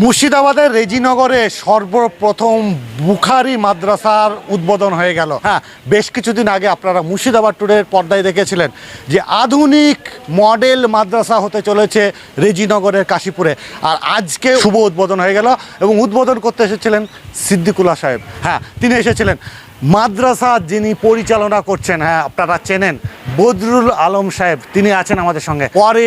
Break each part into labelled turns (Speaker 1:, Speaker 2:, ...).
Speaker 1: মুর্শিদাবাদের রেজিনগরে সর্বপ্রথম বুখারি মাদ্রাসার উদ্বোধন হয়ে গেল। হ্যাঁ বেশ কিছুদিন আগে আপনারা মুর্শিদাবাদ ট্যুরের পর্দায় দেখেছিলেন যে আধুনিক মডেল মাদ্রাসা হতে চলেছে রেজিনগরের কাশীপুরে। আর আজকে শুভ উদ্বোধন হয়ে গেল এবং উদ্বোধন করতে এসেছিলেন সিদ্দিকুল্লা সাহেব। হ্যাঁ তিনি এসেছিলেন। মাদ্রাসা যিনি পরিচালনা করছেন হ্যাঁ আপনারা চেনেন, বদরুল আলম সাহেব, তিনি আছেন আমাদের সঙ্গে। পরে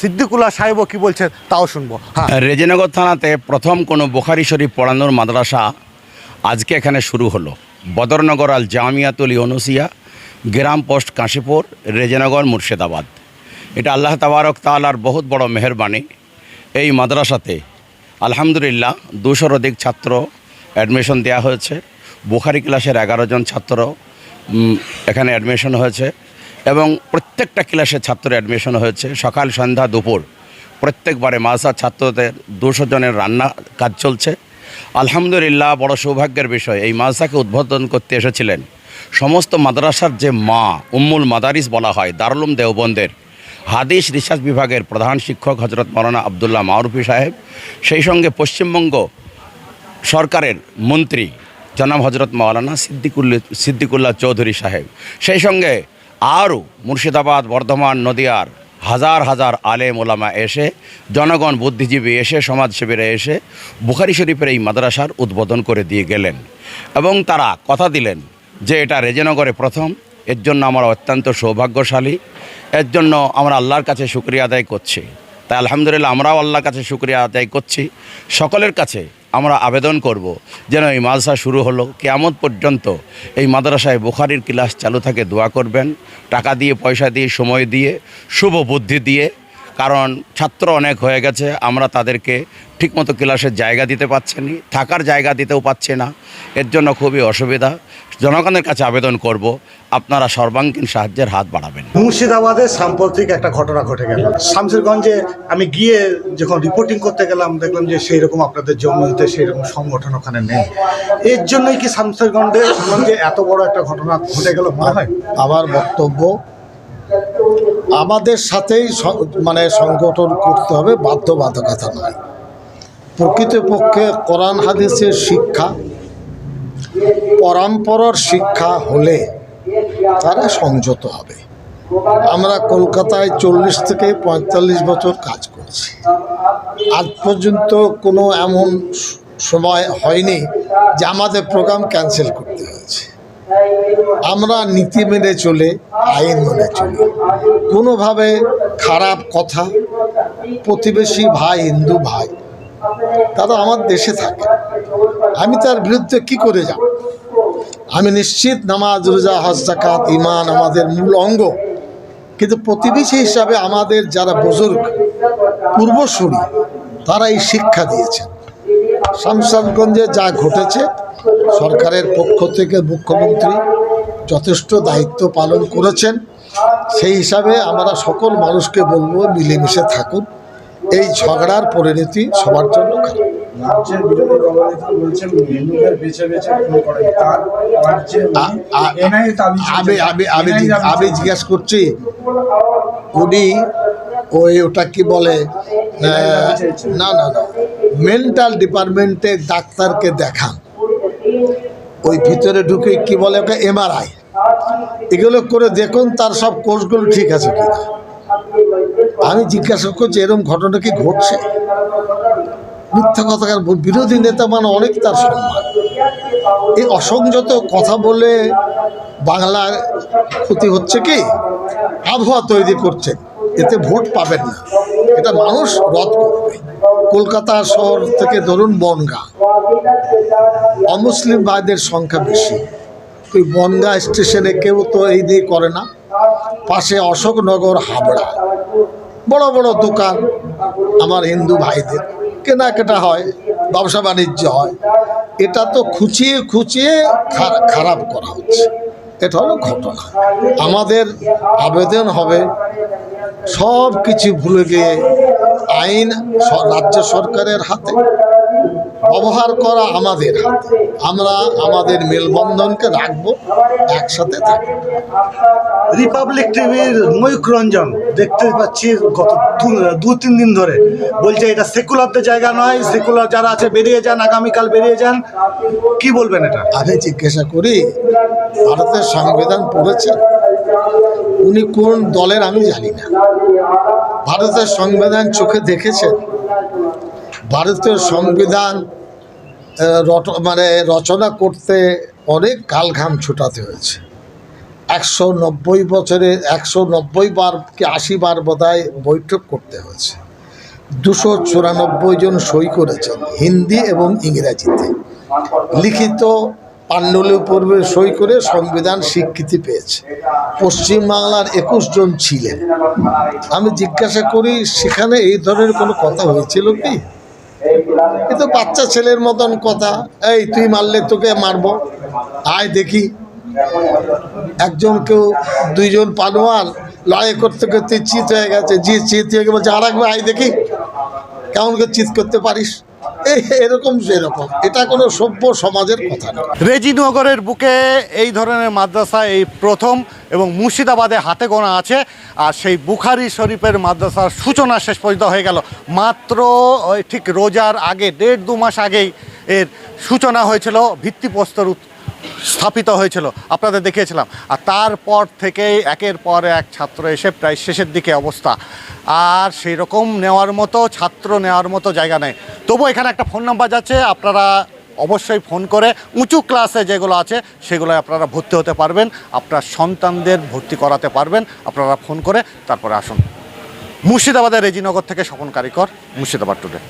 Speaker 1: সিদ্দিকুল্লাহ সাহেবও কি বলছেন, তাও শুনব। হ্যাঁ।
Speaker 2: রেজিনগর থানাতে প্রথম কোনো বোখারি শরীফ পড়ানোর মাদ্রাসা আজকে এখানে শুরু হলো। বদরনগর আল জামিয়াতুল ইউনুসিয়া, গ্রাম পোস্ট কাশীপুর, রেজিনগর মুর্শিদাবাদ। এটা আল্লাহ তাবারক তালার বহুত বড় মেহরবানি। এই মাদ্রাসাতে আলহামদুলিল্লাহ দুশোর অধিক ছাত্র অ্যাডমিশন দেওয়া হয়েছে। বুখারি ক্লাসের এগারো জন ছাত্র এখানে অ্যাডমিশন হয়েছে এবং প্রত্যেকটা ক্লাসের ছাত্র অ্যাডমিশন হয়েছে। সকাল, সন্ধ্যা, দুপুর প্রত্যেকবারে মাসা ছাত্রদের দুশো জনের রান্না কাজ চলছে। আলহামদুলিল্লাহ, বড় সৌভাগ্যের বিষয়, এই মাদ্রাসাকে উদ্বোধন করতে এসেছিলেন সমস্ত মাদ্রাসার যে মা, উম্মুল মাদারিস বলা হয়, দারুলুম দেওবন্দের, হাদিস রিসার্চ বিভাগের প্রধান শিক্ষক হজরত মৌলানা আবদুল্লাহ মারুফি সাহেব, সেই সঙ্গে পশ্চিমবঙ্গ সরকারের মন্ত্রী জনাব হজরত মৌলানা সিদ্দিকুল্লা সিদ্দিকুল্লাহ চৌধুরী সাহেব। সেই সঙ্গে আরও মুর্শিদাবাদ, বর্ধমান, নদিয়ার হাজার হাজার আলেম ওলামা এসে, জনগণ বুদ্ধিজীবী এসে, সমাজসেবীরা এসে বুখারি শরীফের এই মাদ্রাসার উদ্বোধন করে দিয়ে গেলেন। এবং তারা কথা দিলেন যে এটা রেজেনগরে প্রথম, এর জন্য আমরা অত্যন্ত সৌভাগ্যশালী, এর জন্য আমরা আল্লাহর কাছে শুক্রিয়া আদায় করছি। তাই আলহামদুলিল্লাহ আমরাও আল্লাহর কাছে শুক্রিয়া আদায় করছি। সকলের কাছে আমরা আবেদন করব যেন এই মাদ্রাসা শুরু হলো। কেয়ামত পর্যন্ত এই মাদ্রাসায় বুখারির ক্লাস চালু থাকে, দোয়া করবেন। টাকা দিয়ে, পয়সা দিয়ে, সময় দিয়ে, শুভ বুদ্ধি দিয়ে কারণ ছাত্র অনেক হয়ে গেছে আমরা তাদেরকে ঠিকমতো ক্লাসের জায়গা দিতে পারছি না থাকার জায়গা দিতেও পাচ্ছি না। এর জন্য খুবই অসুবিধা। জনগণের কাছে আবেদন করব আপনারা সর্বাঙ্গীন সাহায্যের হাত বাড়াবেন।
Speaker 1: মুর্শিদাবাদে সাম্প্রতিক একটা ঘটনা ঘটে গেল। শামসেরগঞ্জে আমি গিয়ে যখন রিপোর্টিং করতে গেলাম দেখলাম যে সেই রকম আপনাদের জমিতে সেই রকম সংগঠন ওখানে নেই। এর জন্যই কি শামসেরগঞ্জে গঞ্জে এত বড় একটা ঘটনা ঘটে গেল মনে হয়?
Speaker 3: আমার বক্তব্য আমাদের সাথেই মানে সংগঠন করতে হবে, বাধ্যবাধকতা নয়। প্রকৃতপক্ষে কোরআন হাদিসের শিক্ষা, পরম্পরার শিক্ষা হলে তারা সংযত হবে। আমরা কলকাতায় চল্লিশ থেকে পঁয়তাল্লিশ বছর কাজ করছি। আজ পর্যন্ত কোনো এমন সময় হয়নি যে আমাদের প্রোগ্রাম ক্যান্সেল করতে আমরা নীতি মেনে চলে, আইন মেনে চলি। কোনোভাবে খারাপ কথা, প্রতিবেশী ভাই, হিন্দু ভাই তারা আমার দেশে থাকে। আমি তার বিরুদ্ধে কি করে যাব? আমি নিশ্চিত নামাজ, রোজা, হজ জাকাত ইমান আমাদের মূল অঙ্গ। কিন্তু প্রতিবেশী হিসাবে আমাদের যারা বুজুর্গ, পূর্বসূরি, তারা এই শিক্ষা দিয়েছেন। শামসানগঞ্জে যা ঘটেছে সরকারের পক্ষ থেকে মুখ্যমন্ত্রী যথেষ্ট দায়িত্ব পালন করেছেন। সেই হিসাবে আমরা সকল মানুষকে বলব মিলেমিশে থাকুন। এই ঝগড়ার পরিণতি সবার জন্য খারাপ। আমি আমি জিজ্ঞেস করছি উনি ওই ওটা কি বলে? না না না। মেন্টাল ডিপার্টমেন্টে ডাক্তারকে দেখান। ওই ভিতরে ঢুকে কি বলে ওকে? এমআরআই এগুলো করে দেখুন তার সব কোর্সগুলো ঠিক আছে কিনা। আমি জিজ্ঞাসা করছি এরকম ঘটনা কি ঘটছে? মিথ্যা কথা বিরোধী নেতা মানে অনেক তার সম্মান। এই অসংযত কথা বলে বাংলার ক্ষতি হচ্ছে কি? আবহাওয়া তৈরি করছে। এতে ভোট পাবেন না। এটা মানুষ রদ করবে। কলকাতা শহর থেকে ধরুন বনগা। অমুসলিম ভাইদের সংখ্যা বেশি। ওই বনগা স্টেশনে কেউ তো এই দিয়ে করে না। পাশে অশোকনগর, হাবড়া। বড় বড় দোকান আমার হিন্দু ভাইদের। কেনাকাটা হয়, ব্যবসা বাণিজ্য হয়। এটা তো খুঁচিয়ে খুঁচিয়ে খারা- খারাপ করা হচ্ছে। এটা হলো ঘটনা। আমাদের আবেদন হবে সব কিছু ভুলে গিয়ে আইন রাজ্য সরকারের হাতে। ব্যবহার করা আমাদের। হাতে আমরা আমাদের মেলবন্ধনকে রাখব একসাথে থাকব।
Speaker 1: রিপাবলিক টিভির ময়ূক রঞ্জন দেখতে পাচ্ছি গত দু- তিন দিন ধরে। বলছে এটা সেকুলারদের জায়গা নয় সেকুলার যারা আছে বেরিয়ে যান আগামীকাল বেরিয়ে যান। কি বলবেন এটা?
Speaker 3: আমি জিজ্ঞাসা করি ভারতের সংবিধান পড়েছেন উনি কোন দলের আমি জানি না। ভারতের সংবিধান চোখে দেখেছেন? ভারতীয় সংবিধান মানে রচনা করতে অনেক কালঘাম ছুটাতে হয়েছে। একশো নব্বই বছরে, একশো নব্বই বার কি আশি বার বোধহয় বৈঠক করতে হয়েছে। দুশো চুরানব্বই জন সই করেছেন, হিন্দি এবং ইংরাজিতে। লিখিত পাণ্ডুলিপি সই করে সংবিধান স্বীকৃতি পেয়েছে। পশ্চিমবাংলার একুশ জন ছিলেন। আমি জিজ্ঞাসা করি, সেখানে এই ধরনের কোনো কথা হয়েছিল কি? এ তো বাচ্চা ছেলের মতন কথা। এই, তুই মারলে তোকে মারবো। আয় দেখি। একজন কেউ, দুইজন পালোয়ান লড়াই করতে করতে চিত হয়ে গেছে। জি চিত হয়ে বলছে আর একবার আয় দেখি। কেমন করে চিত করতে পারিস? এরকম সেরকম। এটা কোনো সভ্য সমাজের কথা না।
Speaker 1: রেজিনগরের বুকে এই ধরনের মাদ্রাসা এই প্রথম এবং মুর্শিদাবাদে হাতে গোনা আছে। আর সেই বুখারি শরীফের মাদ্রাসার সূচনা শেষ পর্যন্ত হয়ে গেল। মাত্র ঠিক রোজার আগে, দেড় দু মাস আগেই এর সূচনা হয়েছিল ভিত্তিপ্রস্তর স্থাপিত হয়েছিল, আপনাদের দেখিয়েছিলাম। আর তারপর থেকেই একের পর এক ছাত্র এসে প্রায় শেষের দিকে অবস্থা। আর সেই রকম নেওয়ার মতো, ছাত্র নেওয়ার মতো জায়গা নেই। তবু এখানে একটা ফোন নাম্বার যাচ্ছে, আপনারা অবশ্যই ফোন করে উঁচু ক্লাসে যেগুলো আছে সেগুলো আপনারা ভর্তি হতে পারবেন, আপনার সন্তানদের ভর্তি করাতে পারবেন, আপনারা ফোন করে তারপরে আসুন। মুর্শিদাবাদের রেজিনগর থেকে স্বপন কারিকর, মুর্শিদাবাদ টুডে